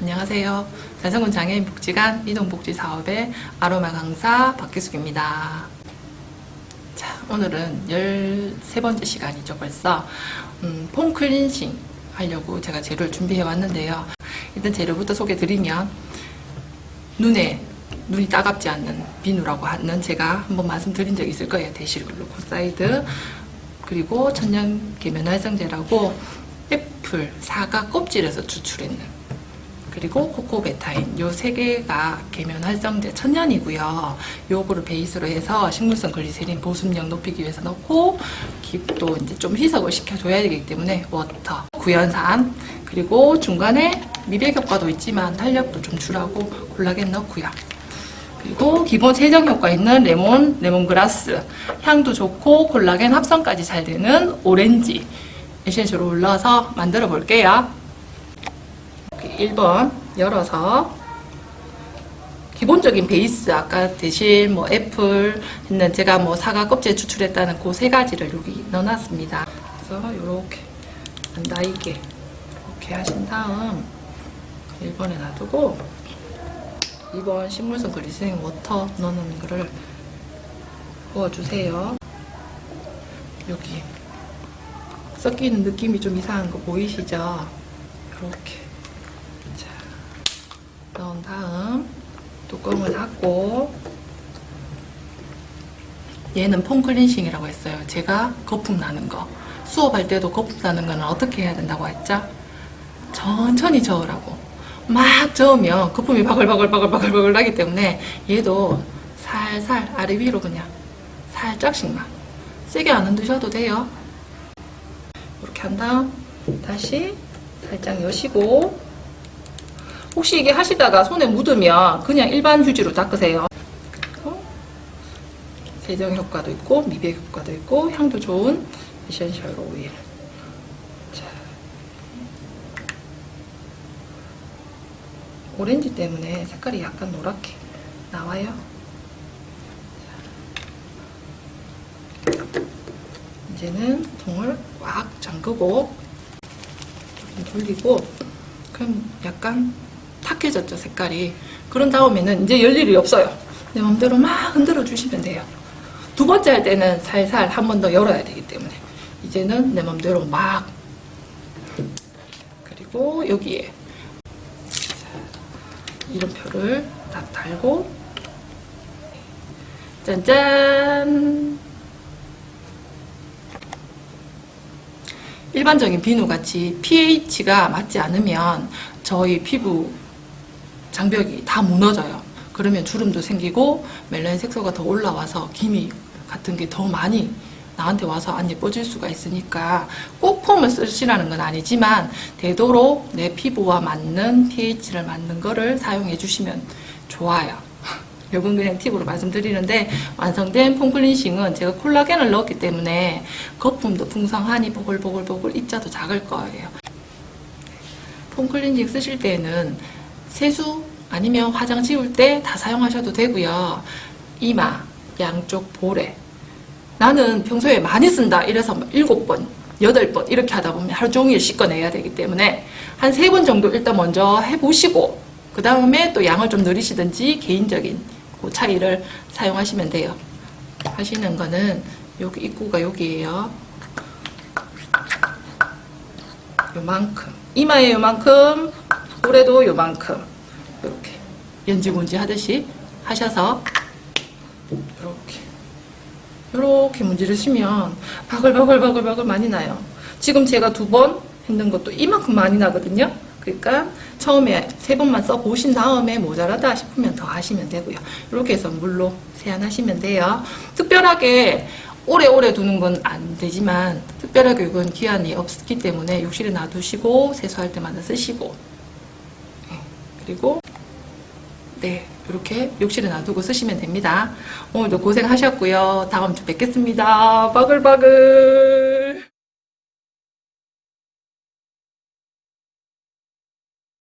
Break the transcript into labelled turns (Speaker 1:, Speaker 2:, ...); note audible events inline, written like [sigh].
Speaker 1: 안녕하세요. 자성군 장애인 복지관 이동복지 사업의 아로마 강사 박기숙입니다. 자, 오늘은 13번째 시간이죠, 벌써. 음, 폼 클린싱 하려고 제가 재료를 준비해 왔는데요. 일단 재료부터 소개 드리면, 눈에, 눈이 따갑지 않는 비누라고 하는 제가 한번 말씀드린 적이 있을 거예요. 데실글루코사이드. 그리고 천연 계면 활성제라고 애플, 사과 껍질에서 추출했는 그리고 코코베타인 요 세 개가 계면 활성제 천연이고요. 요거를 베이스로 해서 식물성 글리세린 보습력 높이기 위해서 넣고 또 이제 좀 희석을 시켜줘야 되기 때문에 워터, 구연산 그리고 중간에 미백 효과도 있지만 탄력도 좀 주라고 콜라겐 넣고요. 그리고 기본 세정 효과 있는 레몬, 레몬그라스 향도 좋고 콜라겐 합성까지 잘 되는 오렌지 에센셜을 올려서 만들어 볼게요. 1번 열어서 기본적인 베이스 아까 대신 뭐 애플 했는 제가 뭐 사과 껍질 추출했다는 그 세 가지를 여기 넣어놨습니다. 그래서 이렇게 안 나이게 이렇게 하신 다음 1번에 놔두고 2번 식물성 그리스인 워터 넣는 거를 부어주세요. 여기 섞이는 느낌이 좀 이상한 거 보이시죠? 이렇게 자, 넣은 다음 뚜껑을 닫고 얘는 폼 클린싱이라고 했어요. 제가 거품 나는 거 수업할 때도 거품 나는 거는 어떻게 해야 된다고 했죠? 천천히 저으라고 막 저으면 거품이 바글바글바글바글바글 나기 때문에 얘도 살살 아래 위로 그냥 살짝씩만 세게 안 흔드셔도 돼요. 이렇게 한 다음 다시 살짝 여시고 혹시 이게 하시다가 손에 묻으면 그냥 일반 휴지로 닦으세요. 세정 효과도 있고 미백 효과도 있고 향도 좋은 에센셜 오일. 자. 오렌지 때문에 색깔이 약간 노랗게 나와요. 이제는 통을 꽉 잠그고 좀 돌리고 그럼 약간 탁해졌죠 색깔이. 그런 다음에는 이제 열 일이 없어요. 내 맘대로 막 흔들어 주시면 돼요. 두 번째 할 때는 살살 한 번 더 열어야 되기 때문에 이제는 내 맘대로 막. 그리고 여기에 이름표를 딱 달고. 짠짠. 일반적인 비누같이 pH가 맞지 않으면 저희 피부 장벽이 다 무너져요. 그러면 주름도 생기고 멜라닌 색소가 더 올라와서 기미 같은 게 더 많이 나한테 와서 안 예뻐질 수가 있으니까 꼭 폼을 쓰시라는 건 아니지만 되도록 내 피부와 맞는 pH를 맞는 거를 사용해 주시면 좋아요. [laughs] 요건 그냥 팁으로 말씀드리는데 완성된 폼 클린싱은 제가 콜라겐을 넣었기 때문에 거품도 풍성하니 보글보글보글 입자도 작을 거예요. 폼 클린징 쓰실 때는 세수 아니면 화장 지울 때 다 사용하셔도 되고요. 이마, 양쪽 볼에 나는 평소에 많이 쓴다 이래서 뭐 일곱 번, 여덟 번 이렇게 하다 보면 하루 종일 씻어내야 되기 때문에 한세번 정도 일단 먼저 해보시고 그 다음에 또 양을 좀 늘리시든지 개인적인 그 차이를 사용하시면 돼요. 하시는 거는 여기 입구가 여기에요. 요만큼 이마에 요만큼 볼에도 요만큼 이렇게 연지곤지 하듯이 하셔서 이렇게 이렇게 문지르시면 바글바글바글 바글 많이 나요. 지금 제가 두 번 했는 것도 이만큼 많이 나거든요. 그러니까 처음에 세 번만 써 보신 다음에 모자라다 싶으면 더 하시면 되고요. 이렇게 해서 물로 세안하시면 돼요. 특별하게 오래오래 두는 건 안 되지만 특별하게 이건 기한이 없기 때문에 욕실에 놔두시고 세수할 때마다 쓰시고 네, 그리고 네 이렇게 욕실에 놔두고 쓰시면 됩니다. 오늘도 고생하셨고요. 다음 주 뵙겠습니다. 바글바글